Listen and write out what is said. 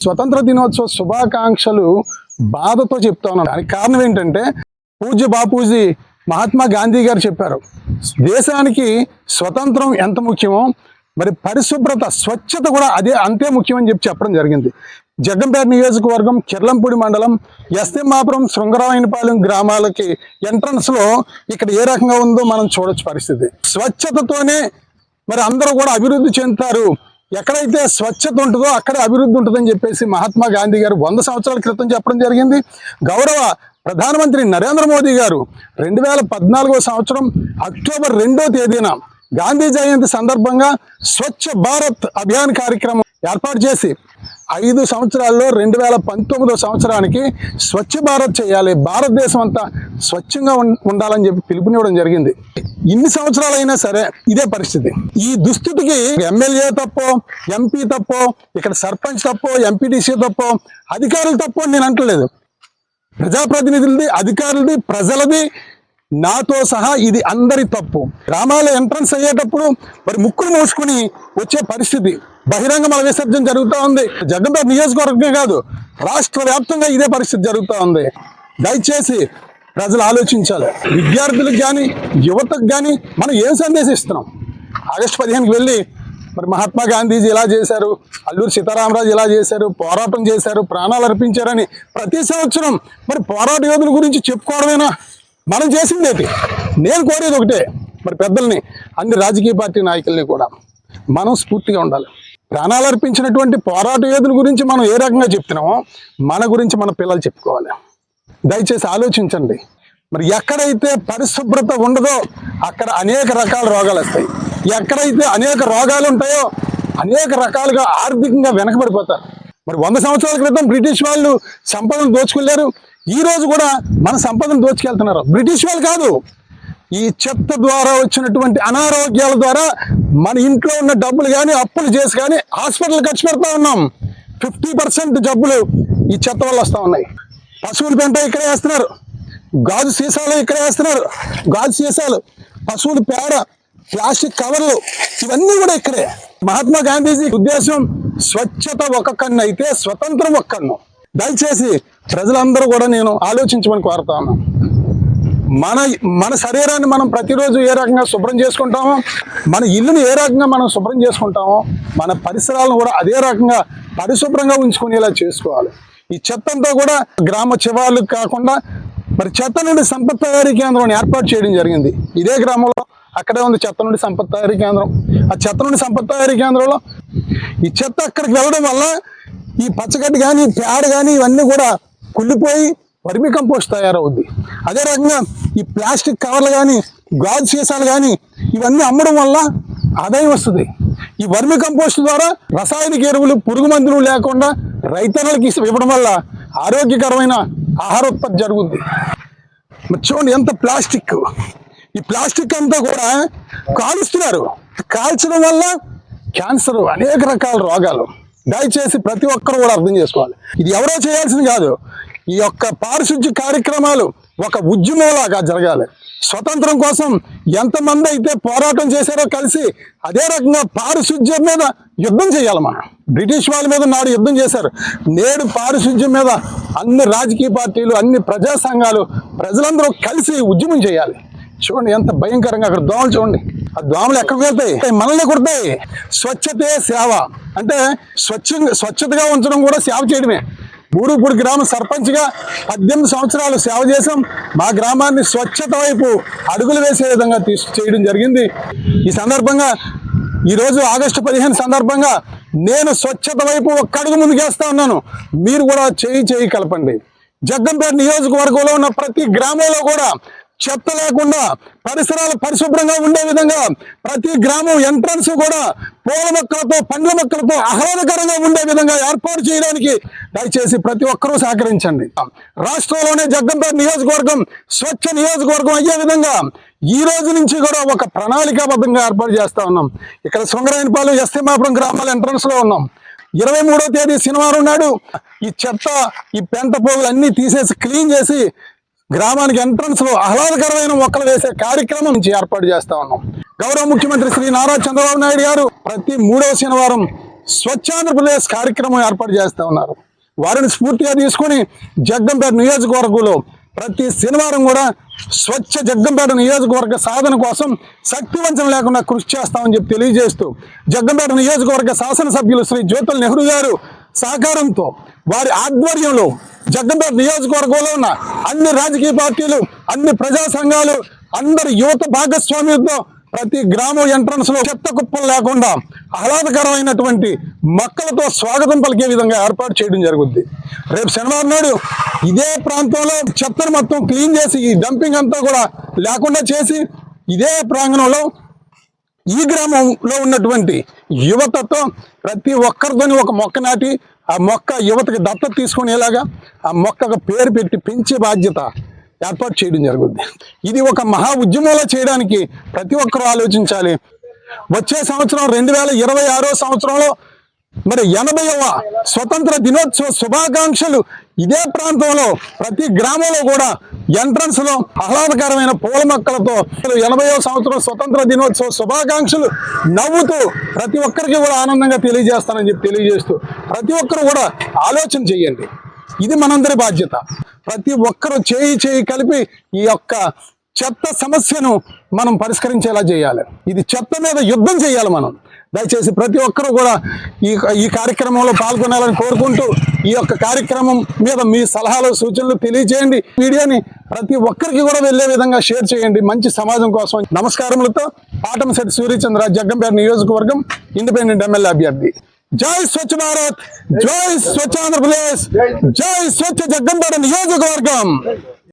స్వతంత్ర దినోత్సవ శుభాకాంక్షలు బాధతో చెప్తా ఉన్నాను. దానికి కారణం ఏంటంటే పూజ్య బాపూజీ మహాత్మా గాంధీ గారు చెప్పారు దేశానికి స్వతంత్రం ఎంత ముఖ్యమో మరి పరిశుభ్రత స్వచ్ఛత కూడా అదే అంతే ముఖ్యమని చెప్పి చెప్పడం జరిగింది. జగ్గంపేట నియోజకవర్గం కిర్లంపూడి మండలం ఎస్తిమాపురం శృంగరాయనపాలెం గ్రామాలకి ఎంట్రన్స్లో ఇక్కడ ఏ రకంగా ఉందో మనం చూడొచ్చు పరిస్థితి. స్వచ్ఛతతోనే మరి అందరూ కూడా అభివృద్ధి చెందుతారు ఎక్కడైతే స్వచ్ఛత ఉంటుందో అక్కడే అభివృద్ధి ఉంటుందని చెప్పేసి మహాత్మా గాంధీ గారు వంద సంవత్సరాల క్రితం చెప్పడం జరిగింది. గౌరవ ప్రధానమంత్రి నరేంద్ర మోదీ గారు రెండు వేల పద్నాలుగో సంవత్సరం అక్టోబర్ రెండో తేదీన గాంధీ జయంతి సందర్భంగా స్వచ్ఛ భారత్ అభియాన్ కార్యక్రమం ఏర్పాటు చేసి ఐదు సంవత్సరాల్లో రెండు వేల పంతొమ్మిదో సంవత్సరానికి స్వచ్ఛ భారత్ చేయాలి. భారతదేశం అంతా స్వచ్ఛంగా ఉండాలని చెప్పి పిలుపునివ్వడం జరిగింది. ఇన్ని సంవత్సరాలైనా సరే ఇదే పరిస్థితి. ఈ దుస్థితికి ఎమ్మెల్యే తప్పో ఎంపీ తప్పో ఇక్కడ సర్పంచ్ తప్పో ఎంపీటీసీ తప్పో అధికారులు తప్పో నేను అంటలేదు. ప్రజాప్రతినిధులది అధికారులది ప్రజలది నాతో సహా ఇది అందరి తప్పు. గ్రామాల ఎంట్రన్స్ అయ్యేటప్పుడు మరి ముక్కులు మూసుకుని వచ్చే పరిస్థితి. బహిరంగ మల విసర్జన జరుగుతూ ఉంది. జగన్పేట నియోజకవర్గమే కాదు రాష్ట్ర వ్యాప్తంగా ఇదే పరిస్థితి జరుగుతూ ఉంది. దయచేసి ప్రజలు ఆలోచించాలి. విద్యార్థులకు కానీ యువతకు కానీ మనం ఏం సందేశం ఇస్తున్నాం ఆగస్టు పదిహేనుకి వెళ్ళి మరి మహాత్మా గాంధీజీ ఇలా చేశారు? అల్లూరి సీతారామరాజు ఇలా చేశారు? పోరాటం చేశారు? ప్రాణాలు అర్పించారని ప్రతి సంవత్సరం మరి పోరాట యోధుల గురించి చెప్పుకోవడమేనా? మనం చేసింది ఏంటి? నేను కోరేది ఒకటే. మరి పెద్దల్ని అన్ని రాజకీయ పార్టీ నాయకుల్ని కూడా మనం స్ఫూర్తిగా ఉండాలి. ప్రాణాలు అర్పించినటువంటి పోరాట యోధుల గురించి మనం ఏ రకంగా చెప్తున్నామో మన గురించి మన పిల్లలు చెప్పుకోవాలి. దయచేసి ఆలోచించండి. మరి ఎక్కడైతే పరిశుభ్రత ఉండదో అక్కడ అనేక రకాల రోగాలు వస్తాయి. ఎక్కడైతే అనేక రోగాలు ఉంటాయో అనేక రకాలుగా ఆర్థికంగా వెనకబడిపోతారు. మరి వంద సంవత్సరాల క్రితం బ్రిటిష్ వాళ్ళు సంపదను దోచుకెళ్ళారు ఈ రోజు కూడా మన సంపదను దోచుకెళ్తున్నారు. బ్రిటిష్ వాళ్ళు కాదు. ఈ చెత్త ద్వారా వచ్చినటువంటి అనారోగ్యాల ద్వారా మన ఇంట్లో ఉన్న డబ్బులు కానీ అప్పులు చేసి కానీ హాస్పిటల్ ఖర్చు పెడతా ఉన్నాం. ఫిఫ్టీ పర్సెంట్ జబ్బులు ఈ చెత్త వల్ల వస్తూ ఉన్నాయి. పశువుల పెంట ఇక్కడే వేస్తున్నారు. గాజు సీసాలు ఇక్కడే వేస్తున్నారు. గాజు సీసాలు పశువుల పేడ ప్లాస్టిక్ కవర్లు ఇవన్నీ కూడా ఇక్కడే. మహాత్మా గాంధీజీ ఉద్దేశం స్వచ్ఛత ఒక కన్ను అయితే స్వతంత్రం ఒక కన్ను. దయచేసి ప్రజలందరూ కూడా నేను ఆలోచించమని కోరుతా ఉన్నాను. మన మన శరీరాన్ని మనం ప్రతిరోజు ఏ రకంగా శుభ్రం చేసుకుంటామో మన ఇల్లుని ఏ రకంగా మనం శుభ్రం చేసుకుంటామో మన పరిసరాలను కూడా అదే రకంగా పరిశుభ్రంగా ఉంచుకునేలా చేసుకోవాలి. ఈ చెత్తంతా కూడా గ్రామ శివార్లు కాకుండా మరి చెత్త నుండి సంపద తయారీ కేంద్రం ఏర్పాటు చేయడం జరిగింది. ఇదే గ్రామంలో అక్కడే ఉంది చెత్త నుండి సంపద తయారీ కేంద్రం. ఆ చెత్త నుండి సంపద తయారీ కేంద్రంలో ఈ చెత్త అక్కడికి వెళ్ళడం వల్ల ఈ పచ్చగడ్డి కానీ పేడ కానీ ఇవన్నీ కూడా కుళ్ళిపోయి వర్మి కంపోస్ట్ తయారవుద్ది. అదే రకంగా ఈ ప్లాస్టిక్ కవర్లు కానీ గాజు సీసాలు కానీ ఇవన్నీ అమ్మడం వల్ల ఆదాయం వస్తుంది. ఈ వర్మి కంపోస్ట్ ద్వారా రసాయనిక ఎరువులు పురుగు మందులు లేకుండా రైతన్నలకి ఇవ్వడం వల్ల ఆరోగ్యకరమైన ఆహార ఉత్పత్తి జరుగుద్ది. చూడండి ఎంత ప్లాస్టిక్. ఈ ప్లాస్టిక్ అంతా కూడా కాలుస్తున్నారు. కాల్చడం వల్ల క్యాన్సర్ అనేక రకాల రోగాలు. దయచేసి ప్రతి ఒక్కరు కూడా అర్థం చేసుకోవాలి. ఇది ఎవరో చేయాల్సింది కాదు. ఈ యొక్క పారిశుద్ధ్య కార్యక్రమాలు ఒక ఉద్యమంలాగా జరగాలి. స్వతంత్రం కోసం ఎంతమంది అయితే పోరాటం చేశారో కలిసి అదే రకంగా పారిశుద్ధ్యం మీద యుద్ధం చేయాలి మనం. బ్రిటిష్ వాళ్ళ మీద నాడు యుద్ధం చేశారు. నేడు పారిశుద్ధ్యం మీద అన్ని రాజకీయ పార్టీలు అన్ని ప్రజా సంఘాలు ప్రజలందరూ కలిసి ఉద్యమం చేయాలి. చూడండి ఎంత భయంకరంగా అక్కడ దోమలు చూడండి. ఆ దోమలు ఎక్కడికి వెళ్తాయి మనల్ని కొడతాయి. స్వచ్ఛతే సేవ. అంటే స్వచ్ఛంగా స్వచ్ఛతగా ఉంచడం కూడా సేవ చేయడమే. బూరుపూడి గ్రామ సర్పంచ్గా పద్దెనిమిది సంవత్సరాలు సేవ చేసాం మా గ్రామాన్ని స్వచ్ఛత వైపు అడుగులు వేసే విధంగా తీసు చేయడం జరిగింది. ఈ సందర్భంగా ఈరోజు ఆగస్టు పదిహేను సందర్భంగా నేను స్వచ్ఛత వైపు ఒక్క అడుగు ముందుకేస్తా ఉన్నాను. మీరు కూడా చేయి చేయి కలపండి. జగ్గంపేట నియోజకవర్గంలో ఉన్న ప్రతి గ్రామంలో కూడా చెత్త లేకుండా పరిసరాలు పరిశుభ్రంగా ఉండే విధంగా ప్రతి గ్రామం ఎంట్రన్స్ కూడా పూల మొక్కలతో పండ్ల మొక్కలతో ఆహ్లాదకరంగా ఉండే విధంగా ఏర్పాటు చేయడానికి దయచేసి ప్రతి ఒక్కరూ సహకరించండి. రాష్ట్రంలోనే జగ్గంపేట నియోజకవర్గం స్వచ్ఛ నియోజకవర్గం అయ్యే విధంగా ఈ రోజు నుంచి కూడా ఒక ప్రణాళికాబద్ధంగా ఏర్పాటు చేస్తా ఉన్నాం. ఇక్కడ శృంగరాయనపాలెం ఎస్తిమాపురం గ్రామాల ఎంట్రన్స్లో ఉన్నాం. ఇరవై మూడో తేదీ శనివారం నాడు ఈ చెత్త ఈ పెంట పోగులు అన్ని తీసేసి క్లీన్ చేసి గ్రామానికి ఎంట్రన్స్లో ఆహ్లాదకరమైన మొక్కలు వేసే కార్యక్రమం నుంచి ఏర్పాటు చేస్తా ఉన్నాం. గౌరవ ముఖ్యమంత్రి శ్రీ నారా చంద్రబాబు నాయుడు గారు ప్రతి మూడవ శనివారం స్వచ్ఛాంధ్రప్రదేశ్ కార్యక్రమం ఏర్పాటు చేస్తూ ఉన్నారు. వారిని స్ఫూర్తిగా తీసుకొని జగ్గంపేట నియోజకవర్గంలో ప్రతి శనివారం కూడా స్వచ్ఛ జగ్గంపేట నియోజకవర్గ సాధన కోసం శక్తివంచన లేకుండా కృషి చేస్తామని చెప్పి తెలియజేస్తూ జగ్గంపేట నియోజకవర్గ శాసనసభ్యులు శ్రీ జ్యోతుల నెహ్రూ గారు సహకారంతో వారి ఆధ్వర్యంలో జగ్గంపేట నియోజకవర్గంలో ఉన్న అన్ని రాజకీయ పార్టీలు అన్ని ప్రజా సంఘాలు అందరి యువత భాగస్వామ్యంతో ప్రతి గ్రామం ఎంట్రన్స్లో చెత్త కుప్పలు లేకుండా ఆహ్లాదకరమైనటువంటి మొక్కలతో స్వాగతం పలికే విధంగా ఏర్పాటు చేయడం జరుగుద్ది. రేపు శనివారం నాడు ఇదే ప్రాంతంలో చెత్తను మొత్తం క్లీన్ చేసి ఈ డంపింగ్ అంతా కూడా లేకుండా చేసి ఇదే ప్రాంగణంలో ఈ గ్రామంలో ఉన్నటువంటి యువతతో ప్రతి ఒక్కరితోని ఒక మొక్క నాటి ఆ మొక్క యువతకి దత్తత తీసుకునేలాగా ఆ మొక్కకు పేరు పెట్టి పెంచే బాధ్యత ఏర్పాటు చేయడం జరుగుద్ది. ఇది ఒక మహా ఉద్యమంలో చేయడానికి ప్రతి ఒక్కరూ ఆలోచించాలి. వచ్చే సంవత్సరం రెండు వేల ఇరవై ఆరో సంవత్సరంలో మరి ఎనభైవ స్వతంత్ర దినోత్సవ శుభాకాంక్షలు ఇదే ప్రాంతంలో ప్రతి గ్రామంలో కూడా ఎంట్రన్స్లో ఆహ్లాదకరమైన పూల మొక్కలతో ఎనభైవ సంవత్సరం స్వతంత్ర దినోత్సవ శుభాకాంక్షలు నవ్వుతూ ప్రతి ఒక్కరికి కూడా ఆనందంగా తెలియజేస్తానని చెప్పి తెలియజేస్తూ ప్రతి ఒక్కరు కూడా ఆలోచన చేయండి. ఇది మనందరి బాధ్యత. ప్రతి ఒక్కరూ చేయి చేయి కలిపి ఈ యొక్క చెత్త సమస్యను మనం పరిష్కరించేలా చేయాలి. ఇది చెత్త మీద యుద్ధం చేయాలి మనం. దయచేసి ప్రతి ఒక్కరూ కూడా ఈ ఈ కార్యక్రమంలో పాల్గొనాలని కోరుకుంటూ ఈ యొక్క కార్యక్రమం మీద మీ సలహాలు సూచనలు తెలియజేయండి వీడియోని ప్రతి ఒక్కరికి కూడా వెళ్ళే విధంగా షేర్ చేయండి. మంచి సమాజం కోసం. నమస్కారములతో పాటంశెట్టి సూర్యచంద్ర జగ్గంపేట నియోజకవర్గం ఇండిపెండెంట్ ఎమ్మెల్యే అభ్యర్థి. జై స్వచ్ఛ భారత్! జై స్వచ్ఛ ఆంధ్రప్రదేశ్! జై స్వచ్ఛ జగ్గంపేట నియోజకవర్గం!